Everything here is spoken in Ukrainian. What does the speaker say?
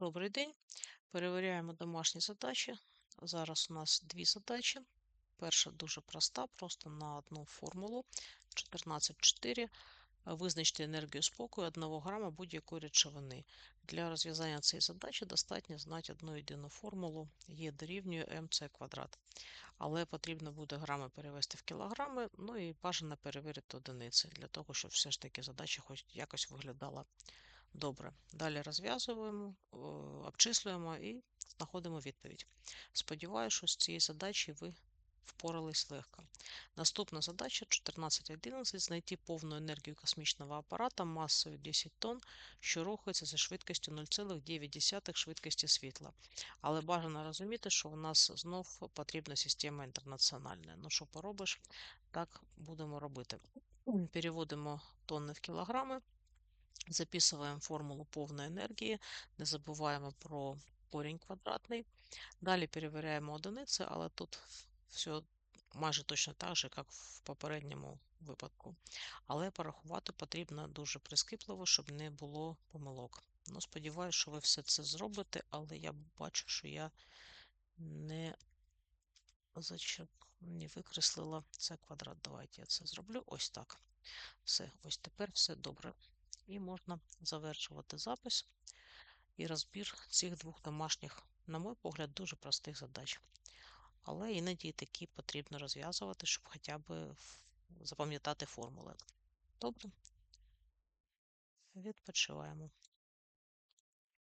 Добрий день. Перевіряємо домашні задачі. Зараз у нас дві задачі. Перша дуже проста, просто на одну формулу 14.4. Визначте енергію спокою 1 грама будь-якої речовини. Для розв'язання цієї задачі достатньо знати одну єдину формулу Є дорівнює МЦ квадрат. Але потрібно буде грами перевести в кілограми, ну і бажано перевірити одиниці, для того, щоб все ж таки задача хоч якось виглядала Добре. Далі розв'язуємо, обчислюємо і знаходимо відповідь. Сподіваюся, що з цієї задачі ви впорались легко. Наступна задача 14.11. Знайти повну енергію космічного апарата масою 10 тонн, що рухається за швидкістю 0,9 швидкості світла. Але бажано розуміти, що у нас знов потрібна система інтернаціональна. Ну, що поробиш, так будемо робити. Переводимо тонни в кілограми. Записуємо формулу повної енергії, не забуваємо про корінь квадратний. Далі перевіряємо одиниці, але тут все майже точно так же, як в попередньому випадку. Але порахувати потрібно дуже прискіпливо, щоб не було помилок. Ну, Сподіваюся, що ви все це зробите, але я бачу, що я не не викреслила це квадрат. Давайте я це зроблю. Ось так. Все, ось тепер все добре. І можна завершувати запис і розбір цих двох домашніх, на мой погляд, дуже простих задач. Але іноді такі потрібно розв'язувати, щоб хоча б запам'ятати формули. Добре, відпочиваємо.